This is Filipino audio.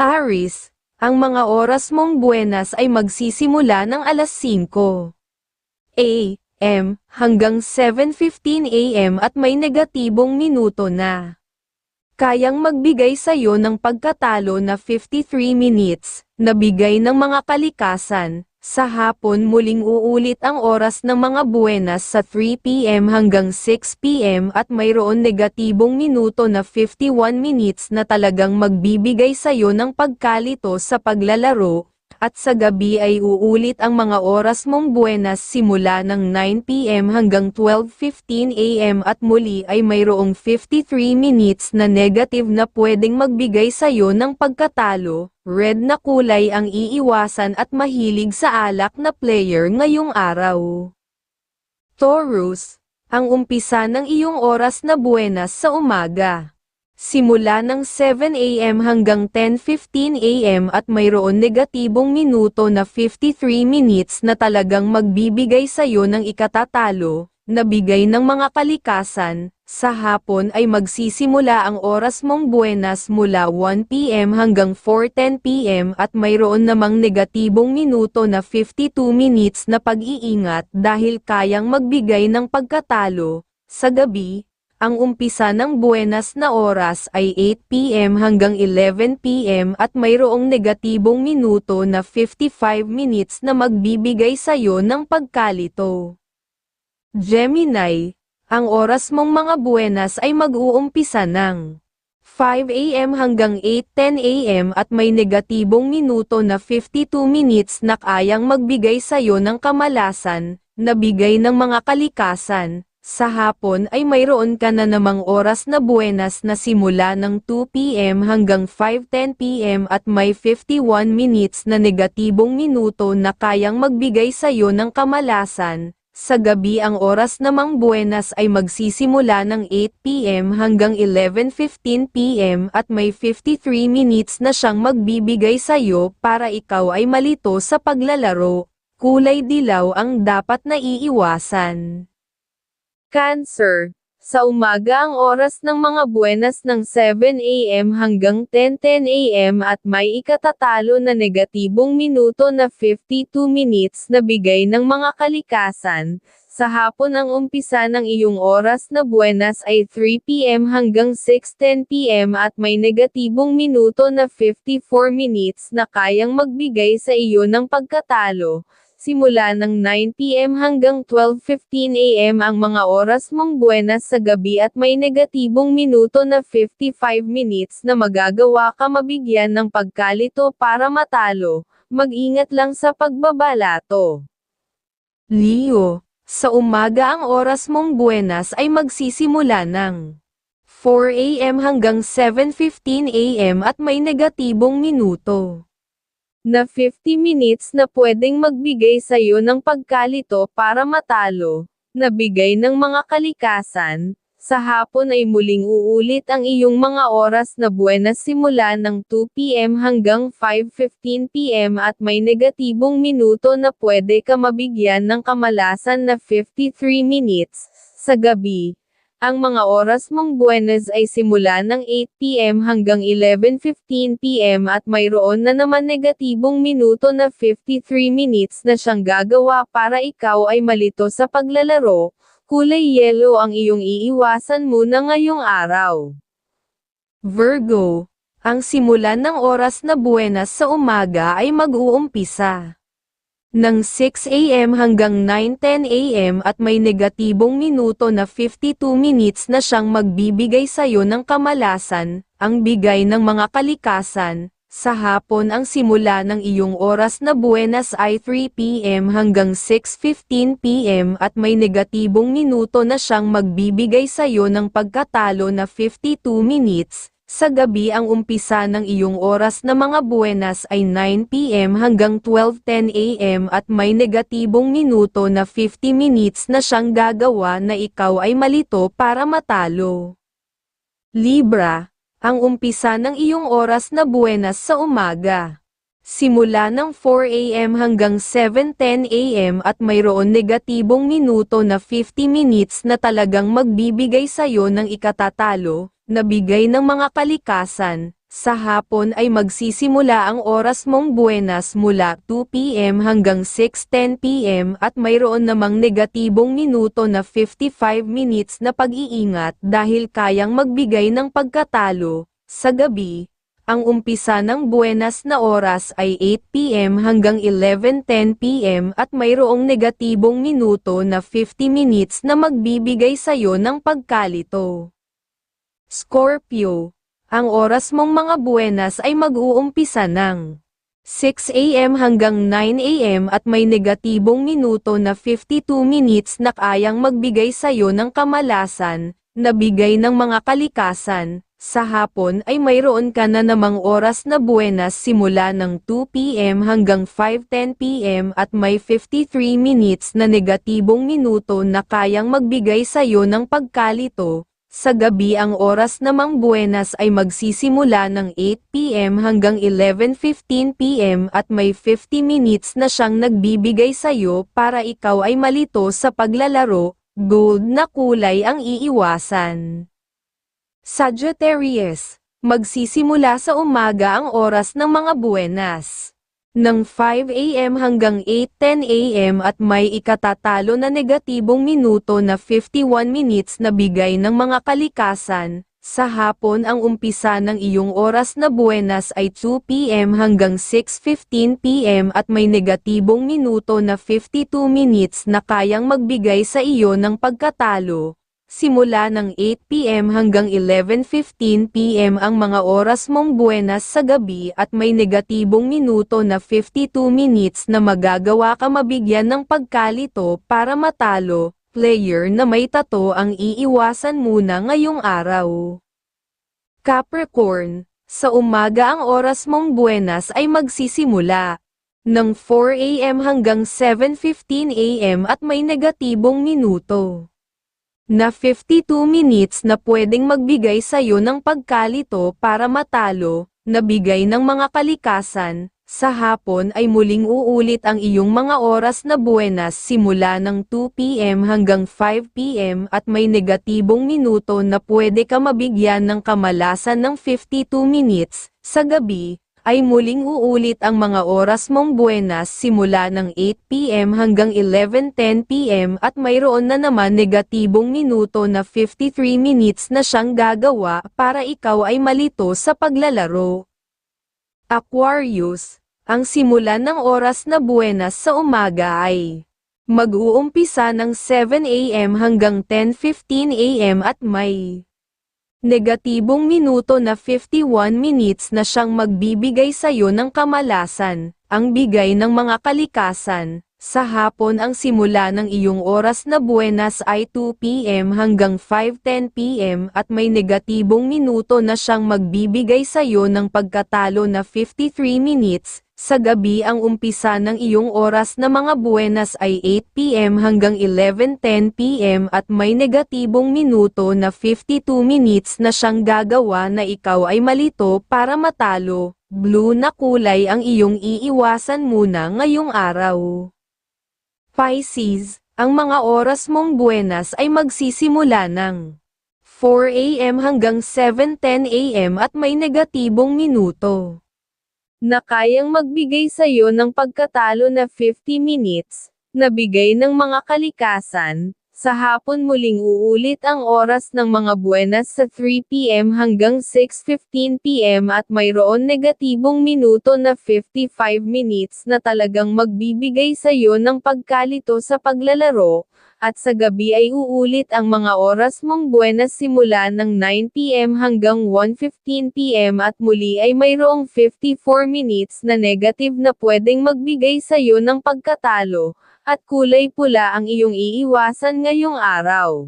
Aris, ang mga oras mong buenas ay magsisimula ng alas 5 a.m. hanggang 7.15 a.m. at may negatibong minuto na. Kayang magbigay sa iyo ng pagkatalo na 53 minutes, na bigay ng mga kalikasan, sa hapon muling uulit ang oras ng mga buenas sa 3pm hanggang 6pm at mayroon negatibong minuto na 51 minutes na talagang magbibigay sa iyo ng pagkalito sa paglalaro, at sa gabi ay uulit ang mga oras mong buenas simula ng 9pm hanggang 12.15am at muli ay mayroong 53 minutes na negative na pwedeng magbigay sa iyo ng pagkatalo, red na kulay ang iiwasan at mahilig sa alak na player ngayong araw. Taurus, ang umpisa ng iyong oras na buenas sa umaga. Simula ng 7 a.m. hanggang 10.15 a.m. at mayroon negatibong minuto na 53 minutes na talagang magbibigay sa iyo ng ikatatalo, na bigay ng mga kalikasan, sa hapon ay magsisimula ang oras mong buenas mula 1pm hanggang 4.10pm at mayroon namang negatibong minuto na 52 minutes na pag-iingat dahil kayang magbigay ng pagkatalo, sa gabi, ang umpisa ng buenas na oras ay 8pm hanggang 11pm at mayroong negatibong minuto na 55 minutes na magbibigay sa iyo ng pagkalito. Gemini, ang oras mong mga buenas ay mag-uumpisa ng 5am hanggang 8.10am at may negatibong minuto na 52 minutes na kayang magbigay sa iyo ng kamalasan, na bigay ng mga kalikasan, sa hapon ay mayroon ka na namang oras na buenas na simula ng 2pm hanggang 5.10pm at may 51 minutes na negatibong minuto na kayang magbigay sa iyo ng kamalasan. Sa gabi ang oras namang buenas ay magsisimula ng 8pm hanggang 11.15pm at may 53 minutes na siyang magbibigay sa iyo para ikaw ay malito sa paglalaro. Kulay dilaw ang dapat na iiwasan. Cancer. Sa umaga ang oras ng mga buenas ng 7 a.m. hanggang 10.10 a.m. at may ikatatalo na negatibong minuto na 52 minutes na bigay ng mga kalikasan. Sa hapon ang umpisa ng iyong oras na buenas ay 3 p.m. hanggang 6.10 p.m. at may negatibong minuto na 54 minutes na kayang magbigay sa iyo ng pagkatalo simula ng 9pm hanggang 12.15am ang mga oras mong buenas sa gabi at may negatibong minuto na 55 minutes na magagawa ka mabigyan ng pagkalito para matalo, mag-ingat lang sa pagbabalato. Leo, sa umaga ang oras mong buenas ay magsisimula ng 4am hanggang 7.15am at may negatibong minuto na 50 minutes na pwedeng magbigay sa iyo ng pagkalito para matalo, na bigay ng mga kalikasan, sa hapon ay muling uulit ang iyong mga oras na buenas simula ng 2pm hanggang 5.15pm at may negatibong minuto na pwede ka mabigyan ng kamalasan na 53 minutes, sa gabi, ang mga oras mong buenas ay simula ng 8pm hanggang 11.15pm at mayroon na naman negatibong minuto na 53 minutes na siyang gagawa para ikaw ay malito sa paglalaro, kulay yellow ang iyong iiwasan muna ngayong araw. Virgo, ang simulan ng oras na buenas sa umaga ay mag-uumpisa ng 6 a.m. hanggang 9.10 a.m. at may negatibong minuto na 52 minutes na siyang magbibigay sa iyo ng kamalasan, ang bigay ng mga kalikasan. Sa hapon ang simula ng iyong oras na buenas ay 3 p.m. hanggang 6.15 p.m. at may negatibong minuto na siyang magbibigay sa iyo ng pagkatalo na 52 minutes, sa gabi ang umpisa ng iyong oras na mga buenas ay 9pm hanggang 12.10 am at may negatibong minuto na 50 minutes na siyang gagawa na ikaw ay malito para matalo. Libra, ang umpisa ng iyong oras na buenas sa umaga. Simula ng 4am hanggang 7.10 am at mayroon negatibong minuto na 50 minutes na talagang magbibigay sa iyo ng ikatatalo, na bigay ng mga kalikasan, Sa hapon ay magsisimula ang oras mong buenas mula 2pm hanggang 6.10pm at mayroon namang negatibong minuto na 55 minutes na pag-iingat dahil kayang magbigay ng pagkatalo. Sa gabi, ang umpisa ng buenas na oras ay 8pm hanggang 11.10pm at mayroong negatibong minuto na 50 minutes na magbibigay sayo ng pagkalito. Scorpio ang oras mong mga buenas ay mag-uumpisa ng 6 a.m. hanggang 9 a.m. at may negatibong minuto na 52 minutes na kayang magbigay sayo ng kamalasan, na bigay ng mga kalikasan. Sa hapon ay mayroon ka na namang oras na buenas simula ng 2 p.m. hanggang 5.10 p.m. at may 53 minutes na negatibong minuto na kayang magbigay sayo ng pagkalito. Sa gabi ang oras namang buenas ay magsisimula ng 8pm hanggang 11.15pm at may 50 minutes na siyang nagbibigay sayo para ikaw ay malito sa paglalaro, gold na kulay ang iiwasan. Sagittarius, magsisimula sa umaga ang oras ng mga buenas ng 5 a.m. hanggang 8.10 a.m. at may ikatatalo na negatibong minuto na 51 minutes na bigay ng mga kalikasan. Sa hapon ang umpisa ng iyong oras na buenas ay 2 p.m. hanggang 6.15 p.m. at may negatibong minuto na 52 minutes na kayang magbigay sa iyo ng pagkatalo simula ng 8pm hanggang 11.15pm ang mga oras mong buenas sa gabi at may negatibong minuto na 52 minutes na magagawa ka mabigyan ng pagkalito para matalo, player na may tato ang iiwasan muna ngayong araw. Capricorn, sa umaga ang oras mong buenas ay magsisimula ng 4am hanggang 7.15am at may negatibong minuto na 52 minutes na pwedeng magbigay sayo ng pagkalito para matalo, na bigay ng mga kalikasan, sa hapon ay muling uulit ang iyong mga oras na buenas simula ng 2pm hanggang 5pm at may negatibong minuto na pwede ka mabigyan ng kamalasan ng 52 minutes, sa gabi, ay muling uulit ang mga oras mong buenas simula ng 8pm hanggang 11.10pm at mayroon na naman negatibong minuto na 53 minutes na siyang gagawa para ikaw ay malito sa paglalaro. Aquarius, ang simulan ng oras na buenas sa umaga ay mag-uumpisa ng 7am hanggang 10.15am at may Negatibong minuto na 51 minutes na siyang magbibigay sayo ng kamalasan, ang bigay ng mga kalikasan. Sa hapon ang simula ng iyong oras na buenas ay 2pm hanggang 5.10pm at may negatibong minuto na siyang magbibigay sayo ng pagkatalo na 53 minutes, sa gabi ang umpisa ng iyong oras na mga buenas ay 8pm hanggang 11.10pm at may negatibong minuto na 52 minutes na siyang gagawa na ikaw ay malito para matalo. Blue na kulay ang iyong iiwasan muna ngayong araw. Pisces, ang mga oras mong buenas ay magsisimula ng 4am hanggang 7.10am at may negatibong minuto na kayang magbigay sa iyo ng pagkatalo na 50 minutes, na bigay ng mga kalikasan, sa hapon muling uulit ang oras ng mga buenas sa 3pm hanggang 6.15pm at mayroon negatibong minuto na 55 minutes na talagang magbibigay sa iyo ng pagkalito sa paglalaro, at sa gabi ay uulit ang mga oras mong buenas simula ng 9pm hanggang 1.15pm at muli ay mayroong 54 minutes na negative na pwedeng magbigay sa iyo ng pagkatalo, at kulay pula ang iyong iiwasan ngayong araw.